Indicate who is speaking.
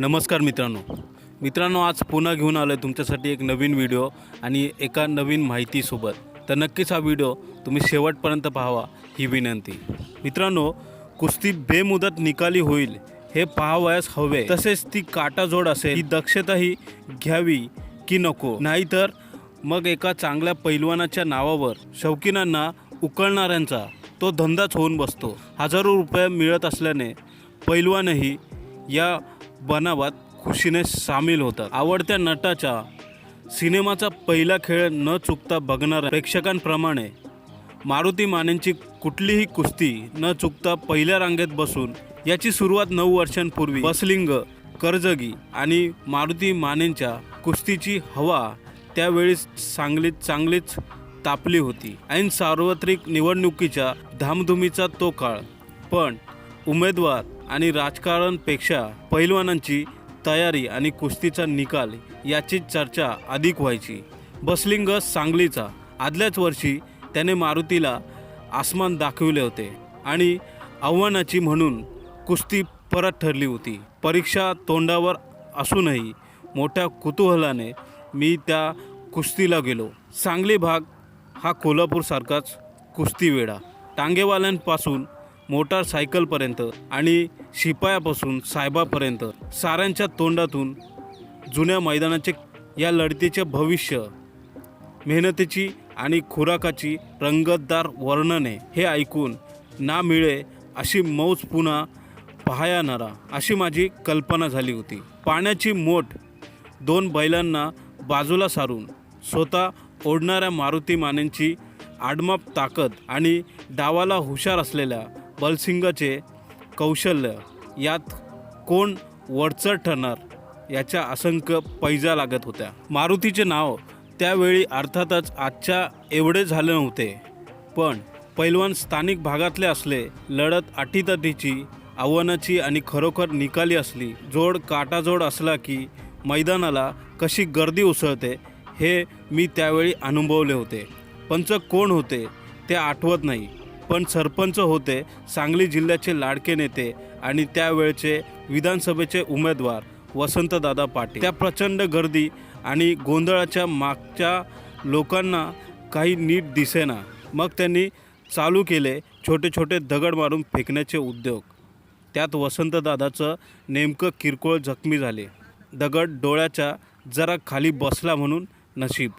Speaker 1: नमस्कार मित्रांनो. मित्रांनो आज पुन्हा घेऊन आलो आहे तुमच्यासाठी एक नवीन व्हिडिओ आणि एका नवीन माहितीसोबत. तर नक्कीच हा व्हिडिओ तुम्ही शेवटपर्यंत पाहावा ही विनंती. मित्रांनो कुस्ती बेमुदत निकाली होईल हे पाहावयास हवे. तसेच ती काटाजोड असेल ही दक्षताही घ्यावी की नको? नाहीतर मग एका चांगल्या पैलवानाच्या नावावर शौकीनांना उकळणाऱ्यांचा तो धंदाच होऊन बसतो. हजारो रुपये मिळत असल्याने पैलवानही या बनावात खुशीने सामील होतात. आवडत्या नटाच्या सिनेमाचा पहिला खेळ न चुकता बघणाऱ्या प्रेक्षकांप्रमाणे मारुती मानेंची कुठलीही कुस्ती न चुकता पहिल्या रांगेत बसून याची सुरुवात नऊ वर्षांपूर्वी बसलिंग कर्जगी आणि मारुती मानेंच्या कुस्तीची हवा त्यावेळी सांगलीत चांगलीच तापली होती. ऐन सार्वत्रिक निवडणुकीच्या धामधुमीचा तो काळ. पण उमेदवार आणि राजकारणपेक्षा पैलवानांची तयारी आणि कुस्तीचा निकाल याची चर्चा अधिक व्हायची. बसलिंग सांगलीचा आदल्याच वर्षी त्याने मारुतीला आसमान दाखविले होते आणि आव्हानाची म्हणून कुस्ती परत ठरली होती. परीक्षा तोंडावर असूनही मोठ्या कुतूहलाने मी त्या कुस्तीला गेलो. सांगली भाग हा कोल्हापूरसारखाच कुस्ती वेढा टांगेवाल्यांपासून मोटारसायकलपर्यंत आणि शिपायापासून साहेबापर्यंत साऱ्यांच्या तोंडातून जुन्या मैदानाचे या लढतीचे भविष्य मेहनतीची आणि खुराकाची रंगतदार वर्णने हे ऐकून ना मिळे अशी मौज पुन्हा पाहणारा अशी माझी कल्पना झाली होती. पाण्याची मोठ दोन बैलांना बाजूला सारून स्वतः ओढणाऱ्या मारुती मानेंची आडमाप ताकद आणि डावाला हुशार असलेल्या बलसिंगचे कौशल्य यात कोण वरचढ ठरणार याच्या असंख्य पैजा लागत होत्या. मारुतीचे नाव त्यावेळी अर्थातच आजच्या एवढे झाले नव्हते. पण पैलवान स्थानिक भागातले असले लढत अटीतटीची आव्हानाची आणि खरोखर निकाली असली जोड काटाजोड असला की मैदानाला कशी गर्दी उसळते हे मी त्यावेळी अनुभवले होते. पंच कोण होते ते आठवत नाही. पण सरपंच होते सांगली जिल्ह्याचे लाडके नेते आणि त्यावेळचे विधानसभेचे उमेदवार वसंतदादा पाटील. त्या प्रचंड गर्दी आणि गोंधळाच्या मागच्या लोकांना काही नीट दिसेना. मग त्यांनी चालू केले छोटे छोटे दगड मारून फेकण्याचे उद्योग. त्यात वसंतदादाचं नेमकं किरकोळ जखमी झाले. दगड डोळ्याच्या जरा खाली बसला म्हणून नशीब.